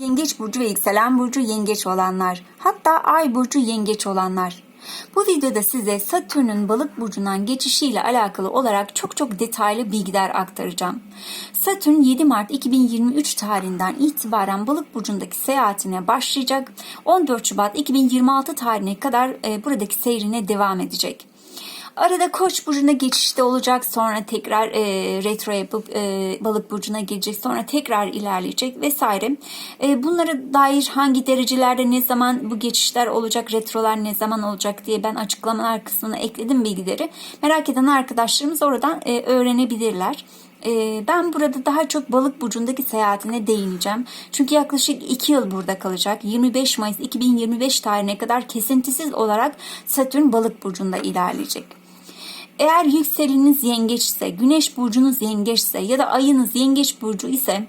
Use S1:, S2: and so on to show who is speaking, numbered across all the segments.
S1: Yengeç burcu ve yükselen burcu yengeç olanlar, hatta ay burcu yengeç olanlar. Bu videoda size Satürn'ün balık burcundan geçişiyle alakalı olarak çok çok detaylı bilgiler aktaracağım. Satürn 7 Mart 2023 tarihinden itibaren balık burcundaki seyahatine başlayacak. 14 Şubat 2026 tarihine kadar e, buradaki seyrine devam edecek. Arada Koç burcuna geçişte olacak. Sonra tekrar e, retro yapıp e, balık burcuna gelecek. Sonra tekrar ilerleyecek vesaire. E, bunlara dair hangi derecelerde ne zaman bu geçişler olacak, retrolar ne zaman olacak diye ben açıklamalar kısmına ekledim bilgileri. Merak eden arkadaşlarımız oradan e, öğrenebilirler. E, Ben burada daha çok balık burcundaki seyahatine değineceğim. Çünkü yaklaşık 2 yıl burada kalacak. 25 Mayıs 2025 tarihine kadar kesintisiz olarak Satürn balık burcunda ilerleyecek. Eğer yükseleniz yengeçse, güneş burcunuz yengeçse ya da ayınız yengeç burcu ise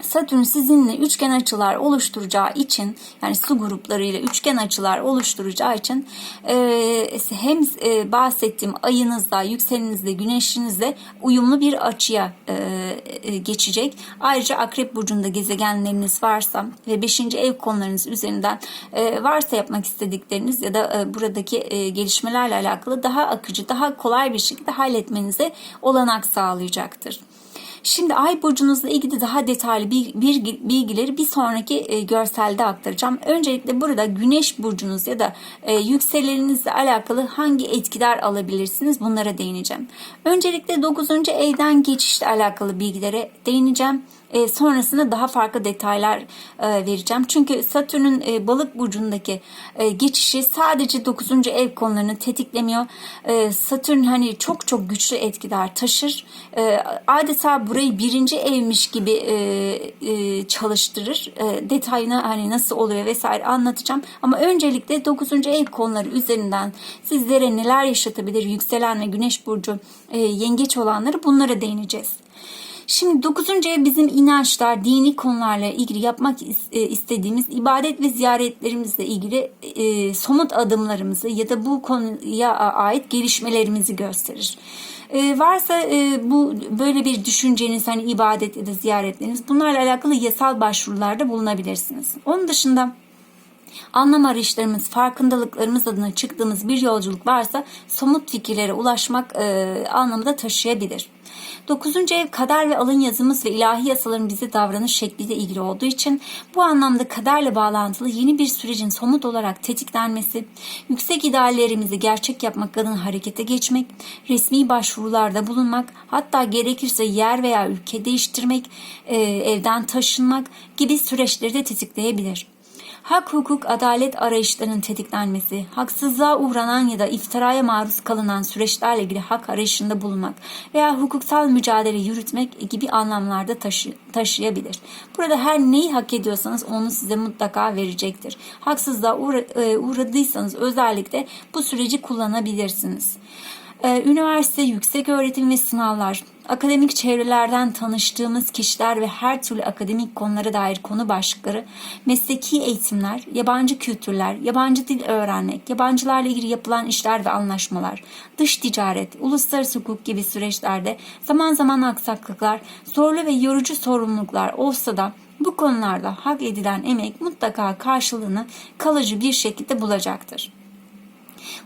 S1: Satürn sizinle üçgen açılar oluşturacağı için yani su gruplarıyla üçgen açılar oluşturacağı için e, hem e, bahsettiğim ayınızda, yükselenizde, güneşinizde uyumlu bir açıya e, e, geçecek. Ayrıca akrep burcunda gezegenleriniz varsa ve 5. ev konularınız üzerinden e, varsa yapmak istedikleriniz ya da e, buradaki e, gelişmelerle alakalı daha akıcı, daha kolay bir şekilde halletmenize olanak sağlayacaktır. Şimdi ay burcunuzla ilgili daha detaylı bir, bilgileri bir sonraki e, görselde aktaracağım. Öncelikle burada güneş burcunuz ya da e, yükselenizle alakalı hangi etkiler alabilirsiniz bunlara değineceğim. Öncelikle 9. evden geçişle alakalı bilgilere değineceğim. E, sonrasında daha farklı detaylar e, vereceğim. Çünkü Satürn'ün e, balık burcundaki e, geçişi sadece 9. ev konularını tetiklemiyor. E, Satürn hani çok çok güçlü etkiler taşır. E, adeta burayı birinci evmiş gibi e, e, çalıştırır. E, detayını hani nasıl oluyor vesaire anlatacağım. Ama öncelikle 9. ev konuları üzerinden sizlere neler yaşatabilir yükselen ve güneş burcu e, yengeç olanları bunlara değineceğiz. Şimdi 9. ev bizim inançlar, dini konularla ilgili yapmak e, istediğimiz ibadet ve ziyaretlerimizle ilgili e, somut adımlarımızı ya da bu konuya ait gelişmelerimizi gösterir. E, varsa e, bu böyle bir düşünceniz hani ibadet ya da ziyaretleriniz bunlarla alakalı yasal başvurularda bulunabilirsiniz. Onun dışında anlam arayışlarımız, farkındalıklarımız adına çıktığımız bir yolculuk varsa somut fikirlere ulaşmak e, anlamında taşıyabilir. 9. ev kader ve alın yazımız ve ilahi yasaların bize davranış şekliyle ilgili olduğu için bu anlamda kaderle bağlantılı yeni bir sürecin somut olarak tetiklenmesi, yüksek ideallerimizi gerçek yapmak adına harekete geçmek, resmi başvurularda bulunmak, hatta gerekirse yer veya ülke değiştirmek, e, evden taşınmak gibi süreçleri de tetikleyebilir hak, hukuk, adalet arayışlarının tetiklenmesi, haksızlığa uğranan ya da iftiraya maruz kalınan süreçlerle ilgili hak arayışında bulunmak veya hukuksal mücadele yürütmek gibi anlamlarda taşı, taşıyabilir. Burada her neyi hak ediyorsanız onu size mutlaka verecektir. Haksızlığa uğra, e, uğradıysanız özellikle bu süreci kullanabilirsiniz. Ee, üniversite, yüksek öğretim ve sınavlar, akademik çevrelerden tanıştığımız kişiler ve her türlü akademik konulara dair konu başlıkları, mesleki eğitimler, yabancı kültürler, yabancı dil öğrenmek, yabancılarla ilgili yapılan işler ve anlaşmalar, dış ticaret, uluslararası hukuk gibi süreçlerde zaman zaman aksaklıklar, zorlu ve yorucu sorumluluklar olsa da bu konularda hak edilen emek mutlaka karşılığını kalıcı bir şekilde bulacaktır.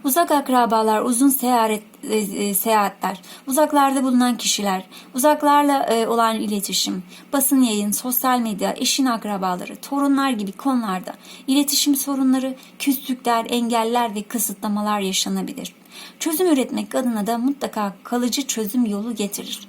S1: Uzak akrabalar, uzun seyahat, e, e, seyahatler, uzaklarda bulunan kişiler, uzaklarla e, olan iletişim, basın yayın, sosyal medya, eşin akrabaları, torunlar gibi konularda iletişim sorunları, küslükler, engeller ve kısıtlamalar yaşanabilir. Çözüm üretmek adına da mutlaka kalıcı çözüm yolu getirir.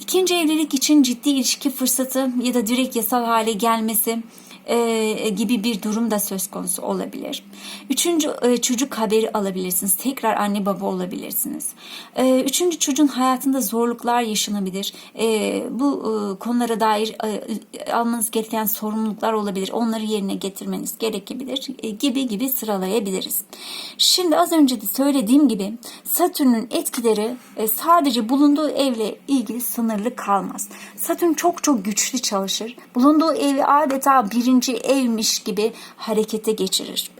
S1: İkinci evlilik için ciddi ilişki fırsatı ya da direkt yasal hale gelmesi, e, gibi bir durum da söz konusu olabilir. Üçüncü e, çocuk haberi alabilirsiniz. Tekrar anne baba olabilirsiniz. E, üçüncü çocuğun hayatında zorluklar yaşanabilir. E, bu e, konulara dair e, almanız gereken sorumluluklar olabilir. Onları yerine getirmeniz gerekebilir e, gibi gibi sıralayabiliriz. Şimdi az önce de söylediğim gibi Satürn'ün etkileri e, sadece bulunduğu evle ilgili sınırlı kalmaz. Satürn çok çok güçlü çalışır. Bulunduğu evi adeta birinci birinci evmiş gibi harekete geçirir.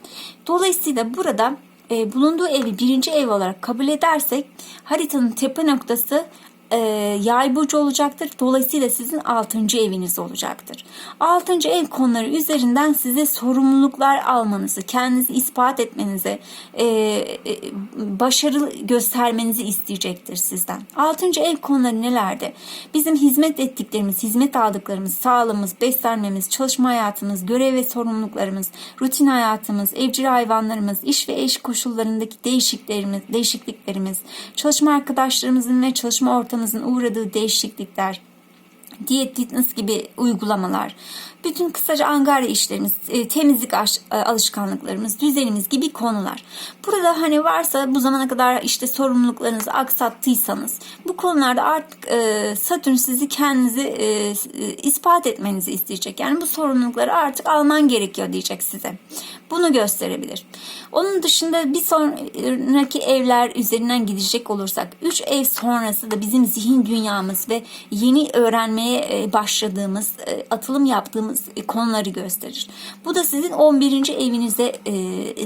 S1: Dolayısıyla burada e, bulunduğu evi birinci ev olarak kabul edersek haritanın tepe noktası e, yay burcu olacaktır. Dolayısıyla sizin 6. eviniz olacaktır. 6. ev konuları üzerinden size sorumluluklar almanızı, kendinizi ispat etmenizi, e, e, başarı göstermenizi isteyecektir sizden. 6. ev konuları nelerde? Bizim hizmet ettiklerimiz, hizmet aldıklarımız, sağlığımız, beslenmemiz, çalışma hayatımız, görev ve sorumluluklarımız, rutin hayatımız, evcil hayvanlarımız, iş ve eş koşullarındaki değişikliklerimiz, değişikliklerimiz, çalışma arkadaşlarımızın ve çalışma ortamımızın uğradığı değişiklikler, diyet fitness gibi uygulamalar, bütün kısaca angarya işlerimiz, e, temizlik e, alışkanlıklarımız, düzenimiz gibi konular. Burada hani varsa bu zamana kadar işte sorumluluklarınızı aksattıysanız bu konularda artık e, Satürn sizi kendinizi ispat etmenizi isteyecek. Yani bu sorumlulukları artık alman gerekiyor diyecek size. Bunu gösterebilir. Onun dışında bir sonraki evler üzerinden gidecek olursak 3 ev sonrası da bizim zihin dünyamız ve yeni öğrenmeye e, başladığımız, e, atılım yaptığımız e, konuları gösterir. Bu da sizin 11. evinize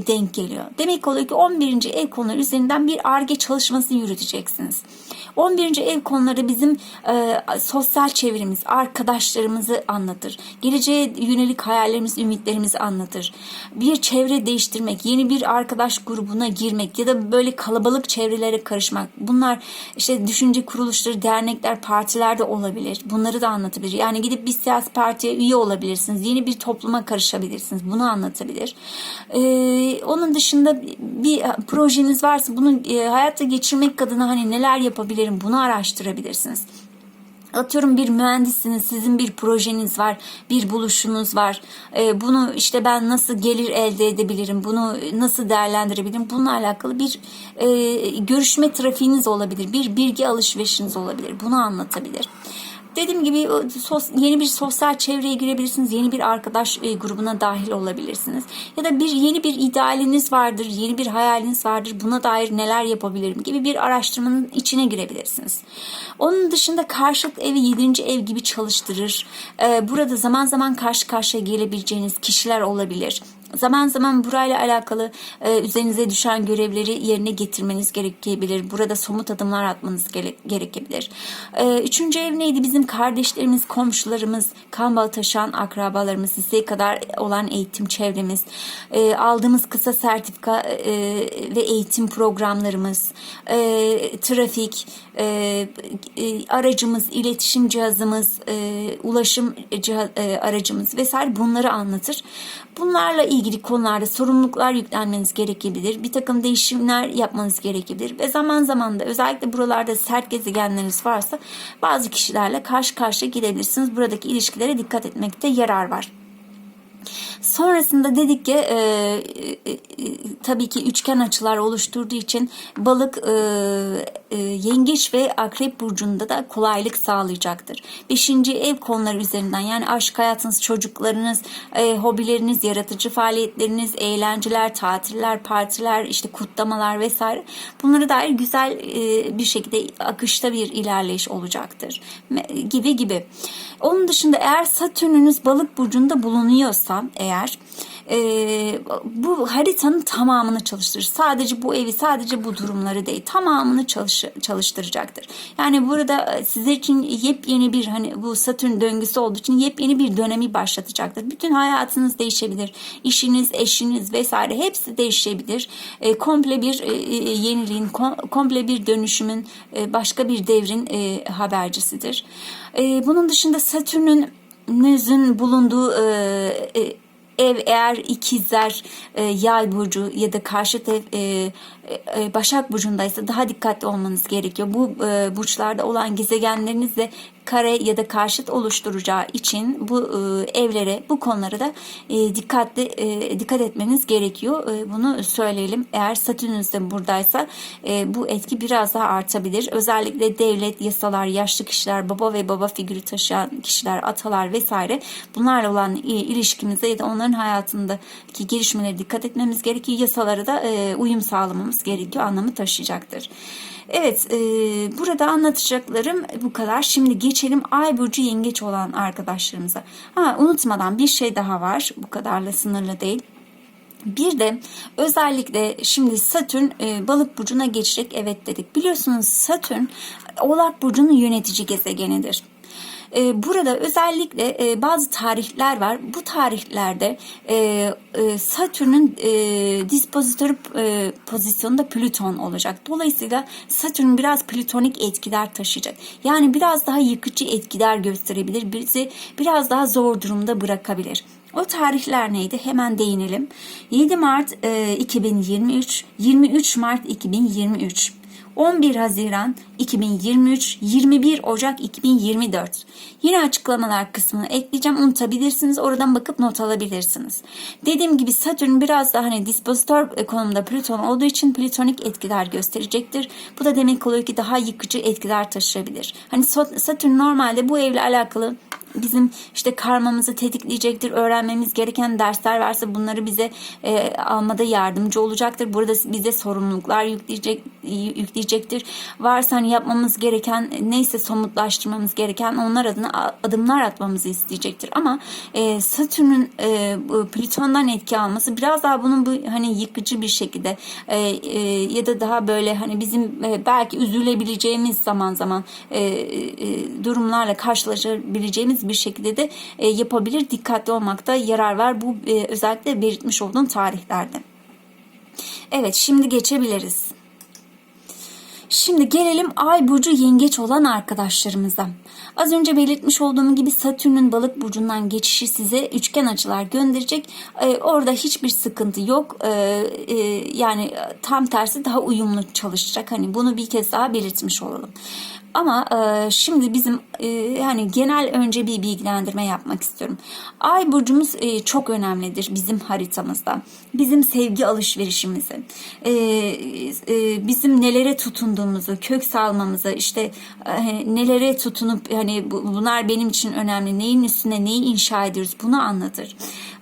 S1: denk geliyor. Demek oluyor ki 11. ev konuları üzerinden bir ARGE çalışması yürüteceksiniz. 11. ev konuları bizim sosyal çevremiz, arkadaşlarımızı anlatır. Geleceğe yönelik hayallerimiz, ümitlerimizi anlatır. Bir çevre değiştirmek, yeni bir arkadaş grubuna girmek ya da böyle kalabalık çevrelere karışmak. Bunlar işte düşünce kuruluşları, dernekler, partiler de olabilir. Bunları da anlatabilir. Yani gidip bir siyasi partiye üye olabilirsiniz. Yeni bir topluma karışabilirsiniz. Bunu anlatabilir. Ee, onun dışında bir projeniz varsa bunu e, hayatta geçirmek adına hani neler yapabilirim bunu araştırabilirsiniz. Atıyorum bir mühendissiniz, sizin bir projeniz var, bir buluşunuz var. Ee, bunu işte ben nasıl gelir elde edebilirim, bunu nasıl değerlendirebilirim? Bununla alakalı bir e, görüşme trafiğiniz olabilir, bir bilgi alışverişiniz olabilir. Bunu anlatabilir. Dediğim gibi yeni bir sosyal çevreye girebilirsiniz. Yeni bir arkadaş e, grubuna dahil olabilirsiniz. Ya da bir yeni bir idealiniz vardır, yeni bir hayaliniz vardır. Buna dair neler yapabilirim gibi bir araştırmanın içine girebilirsiniz. Onun dışında karşıt evi 7. ev gibi çalıştırır. Ee, Burada zaman zaman karşı karşıya gelebileceğiniz kişiler olabilir. Zaman zaman burayla alakalı e, üzerinize düşen görevleri yerine getirmeniz gerekebilir. Burada somut adımlar atmanız gere- gerekebilir. E, üçüncü ev neydi? Bizim kardeşlerimiz, komşularımız, kan bağı taşıyan akrabalarımız, liseye kadar olan eğitim çevremiz, e, aldığımız kısa sertifika e, ve eğitim programlarımız, e, trafik, e, e, aracımız, iletişim cihazımız, e, ulaşım ciha- e, aracımız vesaire bunları anlatır. Bunlarla ilgili konularda sorumluluklar yüklenmeniz gerekebilir. Bir takım değişimler yapmanız gerekebilir. Ve zaman zaman da özellikle buralarda sert gezegenleriniz varsa bazı kişilerle karşı karşıya gelebilirsiniz. Buradaki ilişkilere dikkat etmekte yarar var. Sonrasında dedik ki e, e, e, tabii ki üçgen açılar oluşturduğu için balık e, e, yengeç ve akrep burcunda da kolaylık sağlayacaktır. Beşinci ev konuları üzerinden yani aşk hayatınız, çocuklarınız, e, hobileriniz, yaratıcı faaliyetleriniz, eğlenceler, tatiller, partiler, işte kutlamalar vesaire bunlara dair güzel e, bir şekilde akışta bir ilerleyiş olacaktır gibi gibi. Onun dışında eğer Satürn'ünüz balık burcunda bulunuyorsa eğer e, bu haritanın tamamını çalıştırır. Sadece bu evi sadece bu durumları değil tamamını çalış, çalıştıracaktır. Yani burada sizler için yepyeni bir hani bu Satürn döngüsü olduğu için yepyeni bir dönemi başlatacaktır. Bütün hayatınız değişebilir. İşiniz, eşiniz vesaire hepsi değişebilir. E, komple bir e, e, yeniliğin, kom, komple bir dönüşümün, e, başka bir devrin e, habercisidir. E, bunun dışında Satürn'ün nüzün bulunduğu e, e, ev eğer ikizler e, yay burcu ya da e, e, başak burcundaysa daha dikkatli olmanız gerekiyor. Bu e, burçlarda olan gezegenleriniz de kare ya da karşıt oluşturacağı için bu e, evlere bu konulara da e, dikkatli e, dikkat etmeniz gerekiyor. E, bunu söyleyelim. Eğer Satürn'ünüz de buradaysa e, bu etki biraz daha artabilir. Özellikle devlet, yasalar, yaşlı kişiler, baba ve baba figürü taşıyan kişiler, atalar vesaire bunlarla olan e, ilişkimize ya da onların hayatındaki gelişmelere dikkat etmemiz gerekiyor. Yasalara da e, uyum sağlamamız gerekiyor anlamı taşıyacaktır. Evet, e, burada anlatacaklarım bu kadar. Şimdi geçelim Ay burcu yengeç olan arkadaşlarımıza. Ha, unutmadan bir şey daha var. Bu kadarla sınırlı değil. Bir de özellikle şimdi Satürn e, balık burcuna geçecek evet dedik. Biliyorsunuz Satürn oğlak burcunun yönetici gezegenidir. E, Burada özellikle e, bazı tarihler var. Bu tarihlerde e, e, Satürn'ün e, dispozitörü e, pozisyonunda Plüton olacak. Dolayısıyla Satürn biraz plütonik etkiler taşıyacak. Yani biraz daha yıkıcı etkiler gösterebilir. Bizi biraz daha zor durumda bırakabilir. O tarihler neydi? Hemen değinelim. 7 Mart e, 2023, 23 Mart 2023. 11 Haziran 2023, 21 Ocak 2024. Yine açıklamalar kısmına ekleyeceğim. Unutabilirsiniz. Oradan bakıp not alabilirsiniz. Dediğim gibi Satürn biraz daha hani dispozitör konumda Plüton olduğu için plütonik etkiler gösterecektir. Bu da demek oluyor ki daha yıkıcı etkiler taşıyabilir. Hani Satürn normalde bu evle alakalı bizim işte karmamızı tetikleyecektir. Öğrenmemiz gereken dersler varsa bunları bize e, almada yardımcı olacaktır. Burada bize sorumluluklar yükleyecek yükleyecektir. Varsa hani yapmamız gereken neyse somutlaştırmamız gereken onlar adına adımlar atmamızı isteyecektir. Ama e, Satürn'ün e, Plüton'dan etki alması biraz daha bunun bu hani yıkıcı bir şekilde e, e, ya da daha böyle hani bizim e, belki üzülebileceğimiz zaman zaman e, e, durumlarla karşılaşabileceğimiz bir şekilde de e, yapabilir. Dikkatli olmakta yarar var. Bu e, özellikle belirtmiş olduğum tarihlerde. Evet şimdi geçebiliriz. Şimdi gelelim ay burcu yengeç olan arkadaşlarımıza. Az önce belirtmiş olduğum gibi Satürn'ün balık burcundan geçişi size üçgen açılar gönderecek. Ee, orada hiçbir sıkıntı yok. Ee, e, yani tam tersi daha uyumlu çalışacak. Hani bunu bir kez daha belirtmiş olalım. Ama e, şimdi bizim e, yani genel önce bir bilgilendirme yapmak istiyorum. Ay burcumuz e, çok önemlidir bizim haritamızda. Bizim sevgi alışverişimizi, e, e, bizim nelere tutunduğumuzu, kök salmamızı, işte e, nelere tutunup hani bunlar benim için önemli, neyin üstüne neyi inşa ediyoruz bunu anlatır.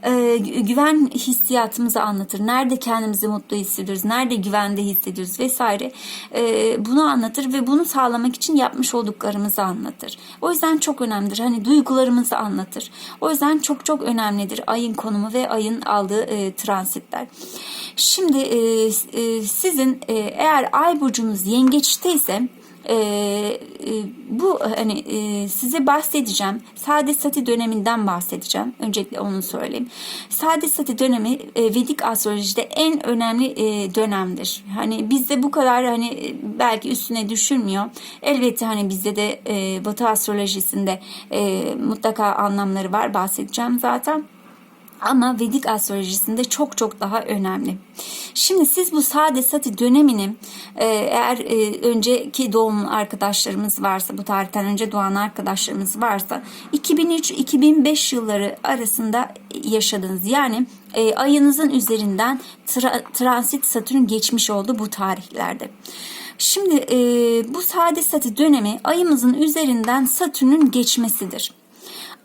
S1: E, güven hissiyatımızı anlatır. Nerede kendimizi mutlu hissediyoruz, nerede güvende hissediyoruz vesaire. E, bunu anlatır ve bunu sağlamak için yapmış olduklarımızı anlatır. O yüzden çok önemlidir. Hani duygularımızı anlatır. O yüzden çok çok önemlidir ayın konumu ve ayın aldığı e, transitler. Şimdi e, e, sizin e, eğer ay burcunuz yengeçteyse e, e, bu hani e, size bahsedeceğim. Sade Sati döneminden bahsedeceğim. Öncelikle onu söyleyeyim. Sade Sati dönemi e, Vedik astrolojide en önemli e, dönemdir. Hani bizde bu kadar hani e, belki üstüne düşülmüyor. Elbette hani bizde de e, Batı astrolojisinde e, mutlaka anlamları var. Bahsedeceğim zaten. Ama Vedik astrolojisinde çok çok daha önemli. Şimdi siz bu sade sati dönemini e, eğer e, önceki doğum arkadaşlarımız varsa bu tarihten önce doğan arkadaşlarımız varsa 2003-2005 yılları arasında yaşadınız. Yani e, ayınızın üzerinden tra- transit satürn geçmiş oldu bu tarihlerde. Şimdi bu sade sati dönemi ayımızın üzerinden satürnün geçmesidir.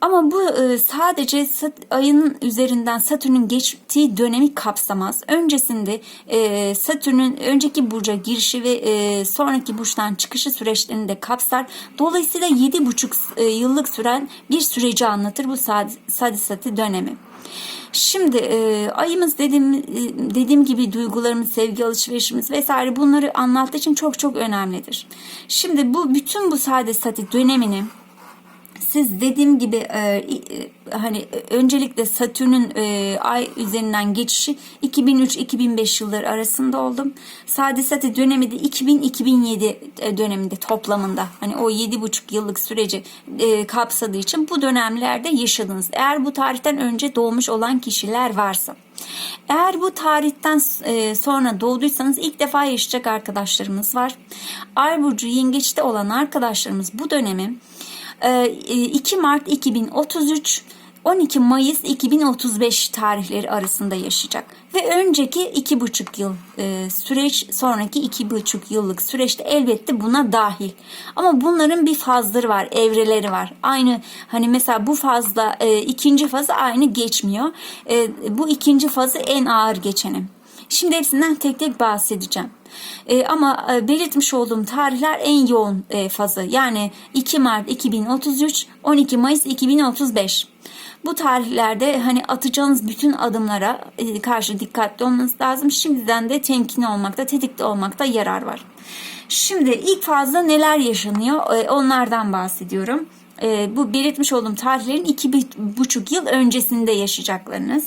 S1: Ama bu e, sadece ayın üzerinden Satürn'ün geçtiği dönemi kapsamaz. Öncesinde e, Satürn'ün önceki burca girişi ve e, sonraki burçtan çıkışı süreçlerini de kapsar. Dolayısıyla 7,5 yıllık süren bir süreci anlatır bu Sadisati dönemi. Şimdi e, ayımız dediğim dediğim gibi duygularımız, sevgi alışverişimiz vesaire bunları anlattığı için çok çok önemlidir. Şimdi bu bütün bu sade sati dönemini siz dediğim gibi e, e, hani öncelikle Satürn'ün e, ay üzerinden geçişi 2003-2005 yılları arasında oldum. Sadisati dönemi de 2000-2007 e, döneminde toplamında hani o 7,5 yıllık süreci e, kapsadığı için bu dönemlerde yaşadınız. Eğer bu tarihten önce doğmuş olan kişiler varsa. Eğer bu tarihten e, sonra doğduysanız ilk defa yaşayacak arkadaşlarımız var. Ay burcu yengeçte olan arkadaşlarımız bu dönemi 2 ee, Mart 2033 12 Mayıs 2035 tarihleri arasında yaşayacak. Ve önceki iki buçuk yıl e, süreç sonraki iki buçuk yıllık süreçte elbette buna dahil. Ama bunların bir fazları var evreleri var. Aynı hani mesela bu fazla e, ikinci fazı aynı geçmiyor. E, bu ikinci fazı en ağır geçeni Şimdi hepsinden tek tek bahsedeceğim. E, ama e, belirtmiş olduğum tarihler en yoğun e, fazı. Yani 2 Mart 2033, 12 Mayıs 2035. Bu tarihlerde hani atacağınız bütün adımlara e, karşı dikkatli olmanız lazım. Şimdiden de temkinli olmakta, tetikte olmakta yarar var. Şimdi ilk fazla neler yaşanıyor e, onlardan bahsediyorum. E, bu belirtmiş olduğum tarihlerin iki buçuk yıl öncesinde yaşayacaklarınız.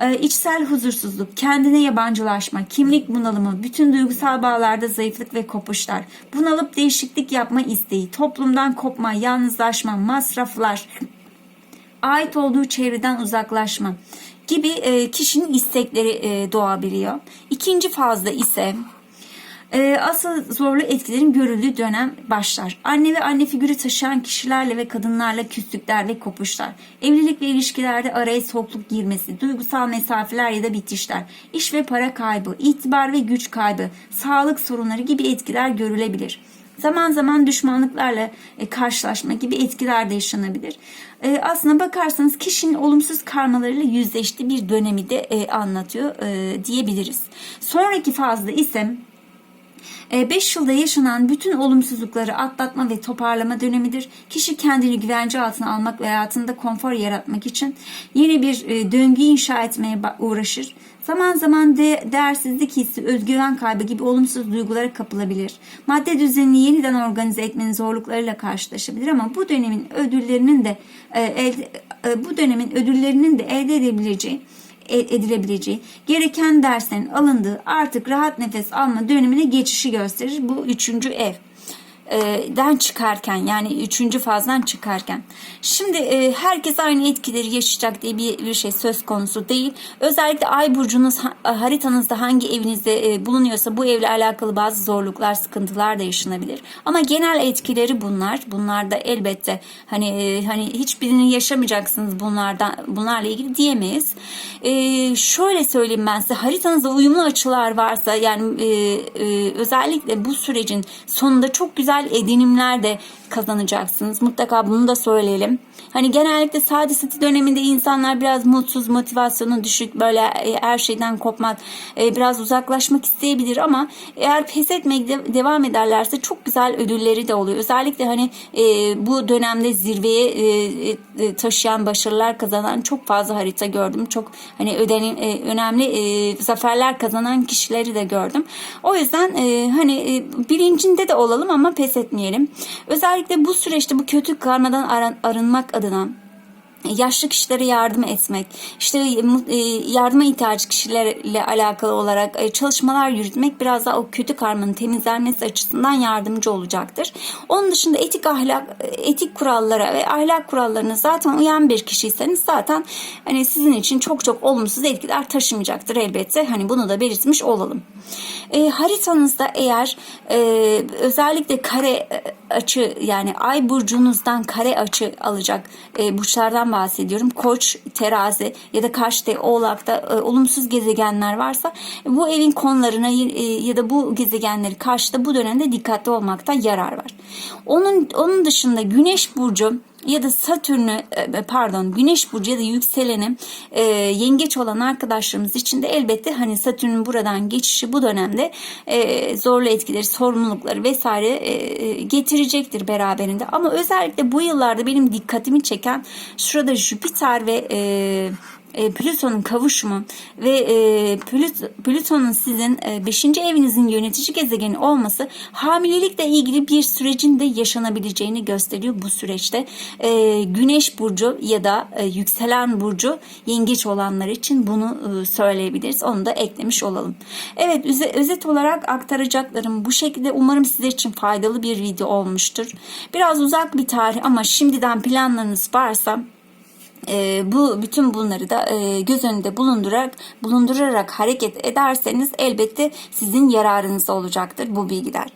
S1: E, içsel huzursuzluk, kendine yabancılaşma, kimlik bunalımı, bütün duygusal bağlarda zayıflık ve kopuşlar, bunalıp değişiklik yapma isteği, toplumdan kopma, yalnızlaşma, masraflar, ait olduğu çevreden uzaklaşma gibi e, kişinin istekleri e, doğabiliyor. İkinci fazda ise e, asıl zorlu etkilerin görüldüğü dönem başlar. Anne ve anne figürü taşıyan kişilerle ve kadınlarla küslükler ve kopuşlar, evlilik ve ilişkilerde araya soğukluk girmesi, duygusal mesafeler ya da bitişler, iş ve para kaybı, itibar ve güç kaybı, sağlık sorunları gibi etkiler görülebilir. Zaman zaman düşmanlıklarla e, karşılaşma gibi etkiler de yaşanabilir. E, aslına bakarsanız kişinin olumsuz karmalarıyla yüzleştiği bir dönemi de e, anlatıyor diyebiliriz. Sonraki fazda ise 5 yılda yaşanan bütün olumsuzlukları atlatma ve toparlama dönemidir. Kişi kendini güvence altına almak ve hayatında konfor yaratmak için yeni bir e, döngü inşa etmeye uğraşır. Zaman zaman de, değersizlik hissi, özgüven kaybı gibi olumsuz duygulara kapılabilir. Madde düzenini yeniden organize etmenin zorluklarıyla karşılaşabilir ama bu dönemin ödüllerinin de e, elde, e, bu dönemin ödüllerinin de elde edebileceği e, edilebileceği, gereken derslerin alındığı artık rahat nefes alma dönemine geçişi gösterir. Bu üçüncü ev den çıkarken yani üçüncü fazdan çıkarken. Şimdi e, herkes aynı etkileri yaşayacak diye bir, bir şey söz konusu değil. Özellikle ay burcunuz haritanızda hangi evinizde e, bulunuyorsa bu evle alakalı bazı zorluklar, sıkıntılar da yaşanabilir. Ama genel etkileri bunlar. Bunlar da elbette hani e, hani hiçbirini yaşamayacaksınız bunlardan bunlarla ilgili diyemeyiz. E, şöyle söyleyeyim ben size haritanızda uyumlu açılar varsa yani e, e, özellikle bu sürecin sonunda çok güzel güzel edinimler de kazanacaksınız. Mutlaka bunu da söyleyelim. Hani genellikle sade sati döneminde insanlar biraz mutsuz, motivasyonu düşük, böyle e, her şeyden kopmak, e, biraz uzaklaşmak isteyebilir ama eğer pes etmeye devam ederlerse çok güzel ödülleri de oluyor. Özellikle hani e, bu dönemde zirveye taşıyan başarılar kazanan çok fazla harita gördüm. Çok hani ödenim, önemli zaferler kazanan kişileri de gördüm. O yüzden hani bilincinde de olalım ama pes etmeyelim. Özellikle bu süreçte bu kötü karmadan arınmak adına yaşlı kişilere yardım etmek, işte e, yardıma ihtiyaç kişilerle alakalı olarak e, çalışmalar yürütmek biraz daha o kötü karmanın temizlenmesi açısından yardımcı olacaktır. Onun dışında etik ahlak, etik kurallara ve ahlak kurallarına zaten uyan bir kişiyseniz zaten hani sizin için çok çok olumsuz etkiler taşımayacaktır elbette. Hani bunu da belirtmiş olalım. E, haritanızda eğer e, özellikle kare e, açı yani ay burcunuzdan kare açı alacak e, burçlardan bahsediyorum. Koç, terazi ya da karşıda oğlakta e, olumsuz gezegenler varsa bu evin konularına e, ya da bu gezegenleri karşıda bu dönemde dikkatli olmakta yarar var. Onun onun dışında güneş burcu ya da Satürn'ü e, pardon Güneş burcu ya da yükseleni e, yengeç olan arkadaşlarımız için de elbette hani Satürn'ün buradan geçişi bu dönemde e, zorlu etkileri, sorumlulukları vesaire e, getirecektir beraberinde. Ama özellikle bu yıllarda benim dikkatimi çeken şurada Jüpiter ve e, e, Plüton'un kavuşumu ve e, Plüton'un sizin 5. E, evinizin yönetici gezegeni olması hamilelikle ilgili bir sürecin de yaşanabileceğini gösteriyor bu süreçte. E, güneş burcu ya da e, yükselen burcu yengeç olanlar için bunu e, söyleyebiliriz. Onu da eklemiş olalım. Evet özet olarak aktaracaklarım bu şekilde. Umarım sizler için faydalı bir video olmuştur. Biraz uzak bir tarih ama şimdiden planlarınız varsa e, bu bütün bunları da e, göz önünde bulundurarak bulundurarak hareket ederseniz elbette sizin yararınıza olacaktır bu bilgiler.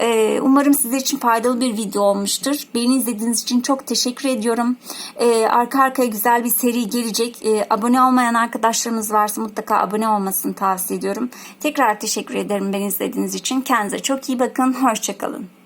S1: E, umarım sizler için faydalı bir video olmuştur. Beni izlediğiniz için çok teşekkür ediyorum. E, arka arkaya güzel bir seri gelecek. Abone olmayan arkadaşlarımız varsa mutlaka abone olmasını tavsiye ediyorum. Tekrar teşekkür ederim beni izlediğiniz için. Kendinize çok iyi bakın. Hoşçakalın.